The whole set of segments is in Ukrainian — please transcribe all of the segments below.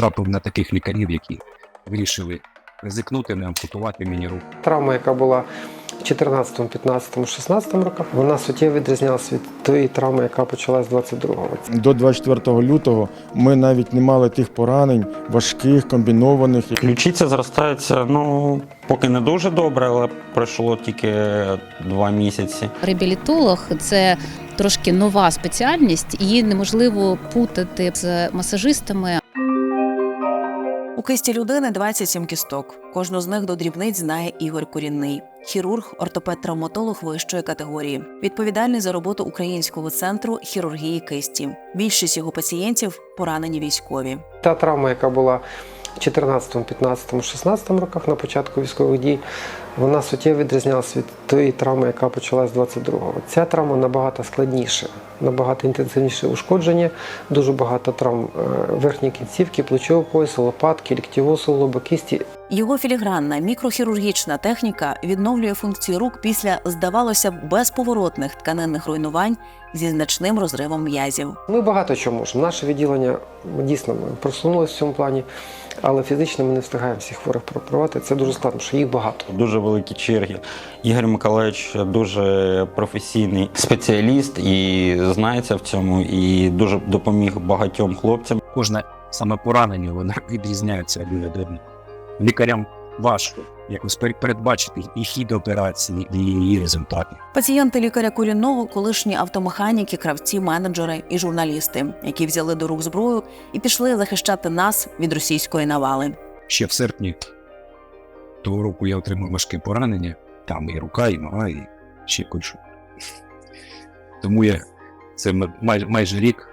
потрапив на таких лікарів, які вирішили ризикнути, не ампутувати мені руку. Травма, яка була в 14, 15, 16 роках, вона суттєво відрізнялася від тої травми, яка почалась 22-го. До 24 лютого ми навіть не мали тих поранень важких, комбінованих. Ключиця зростається, ну, поки не дуже добре, але пройшло тільки два місяці. Реабілітолог це трошки нова спеціальність, її неможливо путати з масажистами У кисті людини 27 кісток. Кожну з них до дрібниць знає Ігор Курінний, хірург, ортопед-травматолог вищої категорії, відповідальний за роботу Українського центру хірургії кисті. Більшість його пацієнтів поранені військові. Та травма, яка була в 14, 15, 16 роках на початку військових дій, вона суттєво відрізнялася від тої травми, яка почалась 22-го. Ця травма набагато складніша, набагато інтенсивніше ушкодження, дуже багато травм е, верхньої кінцівки, плечового поясу, лопатки, ліктєвого суглоба, кісті. Його філігранна мікрохірургічна техніка відновлює функції рук після, здавалося б, безповоротних тканинних руйнувань зі значним розривом м'язів. Ми багато чого можемо. Наше відділення дійсно просунулося в цьому плані, але фізично ми не встигаємо всіх хворих прооперувати. Це дуже складно, що їх багато. Дуже великі черги. Ігор Миколаївич дуже професійний спеціаліст і знається в цьому, і дуже допоміг багатьом хлопцям. Кожне саме поранення воно відрізняється від одного. Лікарям важко якось пер- передбачити і хід операції, і її результати. Пацієнти лікаря корінного, колишні автомеханіки, кравці, менеджери і журналісти, які взяли до рук зброю і пішли захищати нас від російської навали. Ще в серпні того року я отримав важке поранення, там і рука, і нога, і ще кучу. Тому я це майже, майже рік.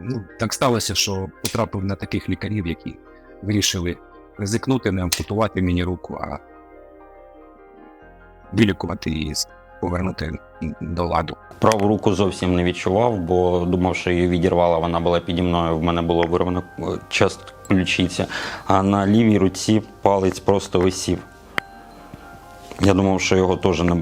Ну, так сталося, що потрапив на таких лікарів, які вирішили ризикнути, не ампутувати мені руку, а вилікувати і повернути до ладу. Праву руку зовсім не відчував, бо думав, що її відірвала. Вона була піді мною. В мене було вирвано е, част ключиці, а на лівій руці палець просто висів. Я думав, що його теж не,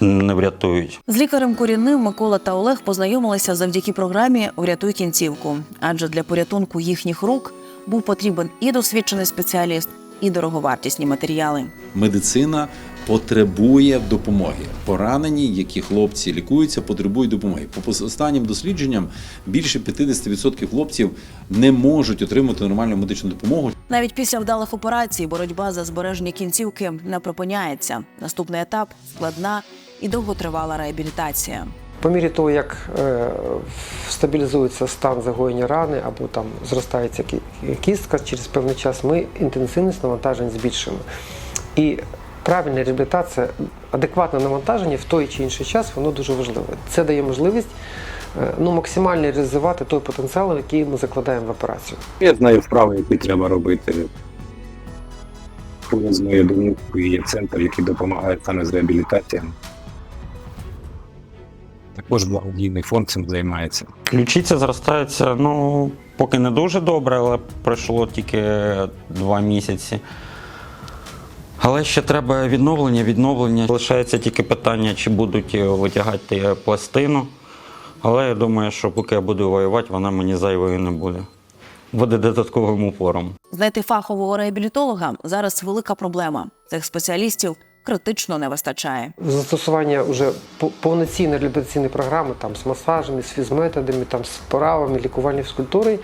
не врятують. З лікарем корінним Микола та Олег познайомилися завдяки програмі Врятуй кінцівку, адже для порятунку їхніх рук був потрібен і досвідчений спеціаліст, і дороговартісні матеріали. медицина потребує допомоги. Поранені, які хлопці лікуються, потребують допомоги. По останнім дослідженням більше 50% хлопців не можуть отримати нормальну медичну допомогу. Навіть після вдалих операцій боротьба за збереження кінцівки не припиняється. Наступний етап складна і довготривала реабілітація. По мірі того, як е, стабілізується стан загоєння рани або там зростається кістка, через певний час ми інтенсивність навантажень збільшуємо. І правильна реабілітація, адекватне навантаження в той чи інший час, воно дуже важливе. Це дає можливість е, ну, максимально реалізувати той потенціал, який ми закладаємо в операцію. Я знаю вправи, які треба робити. Кожен з моєю домівкою є центр, який допомагає саме з реабілітацією. Також благодійний фонд цим займається. Ключиця зростається, ну, поки не дуже добре, але пройшло тільки два місяці. Але ще треба відновлення, відновлення. Лишається тільки питання, чи будуть витягати пластину. Але я думаю, що поки я буду воювати, вона мені зайвою не буде. Буде додатковим упором. Знайти фахового реабілітолога зараз велика проблема. Цих спеціалістів критично не вистачає. Застосування вже по- повноцінної реабілітаційної програми там, з масажами, з фізметодами, там, з поравами, лікувальної фізкультури,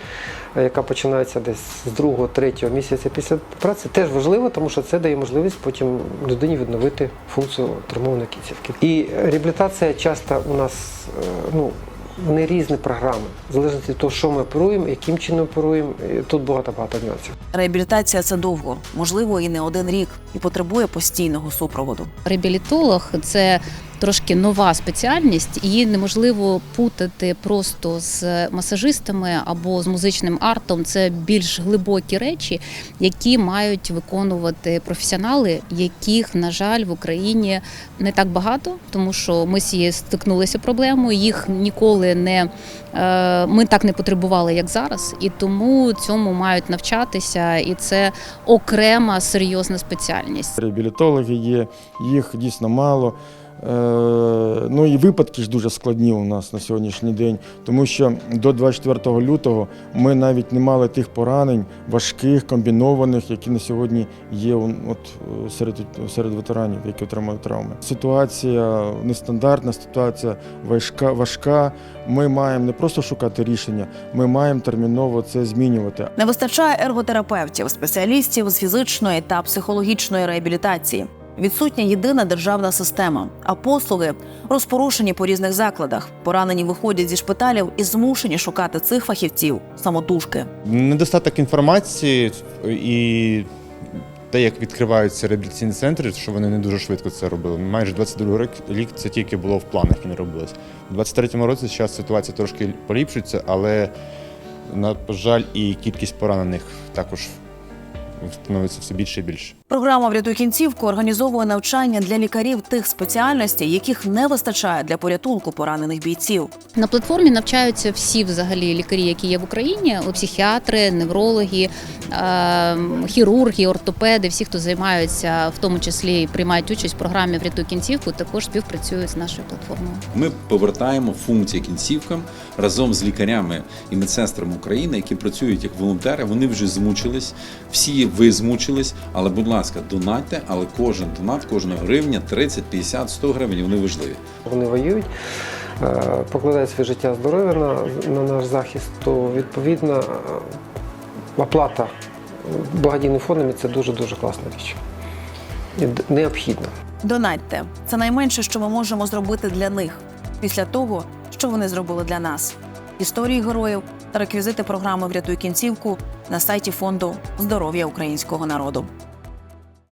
е, яка починається десь з другого, третього місяця після праці, теж важливо, тому що це дає можливість потім людині відновити функцію травмованої кінцівки. І реабілітація часто у нас е, ну, не різні програми, в залежності від того, що ми оперуємо, яким чином оперуємо. Тут багато-багато нюансів. Реабілітація це довго, можливо, і не один рік, і потребує постійного супроводу. Реабілітолог це трошки нова спеціальність, її неможливо путати просто з масажистами або з музичним артом. Це більш глибокі речі, які мають виконувати професіонали, яких, на жаль, в Україні не так багато, тому що ми цією стикнулися проблемою. Їх ніколи не е, ми так не потребували, як зараз, і тому цьому мають навчатися, і це окрема серйозна спеціальність. Реабілітологи є, їх дійсно мало. Е, ну і випадки ж дуже складні у нас на сьогоднішній день, тому що до 24 лютого ми навіть не мали тих поранень важких, комбінованих, які на сьогодні є от, серед, серед ветеранів, які отримали травми. Ситуація нестандартна, ситуація важка, важка. Ми маємо не просто шукати рішення, ми маємо терміново це змінювати. Не вистачає ерготерапевтів, спеціалістів з фізичної та психологічної реабілітації. Відсутня єдина державна система, а послуги розпорушені по різних закладах. Поранені виходять зі шпиталів і змушені шукати цих фахівців самотужки. Недостаток інформації і те, як відкриваються реабілітаційні центри, що вони не дуже швидко це робили. Майже 22 рік це тільки було в планах і не робилось. У 23-му році зараз ситуація трошки поліпшується, але, на жаль, і кількість поранених також становиться все більше і більше. Програма Врятуй кінцівку організовує навчання для лікарів тих спеціальностей, яких не вистачає для порятунку поранених бійців. На платформі навчаються всі взагалі лікарі, які є в Україні: психіатри, неврологи, е, хірурги, ортопеди, всі, хто займаються, в тому числі і приймають участь в програмі Врятуй кінцівку, також співпрацюють з нашою платформою. Ми повертаємо функції кінцівкам разом з лікарями і медсестрами України, які працюють як волонтери. Вони вже змучились, всі ви змучились. Але, будь ласка, донатьте, але кожен донат, кожна гривня, 30, 50, 100 гривень, вони важливі. Вони воюють, е, покладають своє життя здоров'я на, на наш захист, то відповідно е, оплата благодійним фондами це дуже-дуже класна річ. І необхідно. Донатьте це найменше, що ми можемо зробити для них після того, що вони зробили для нас. Історії героїв та реквізити програми Врятуй кінцівку на сайті фонду здоров'я українського народу.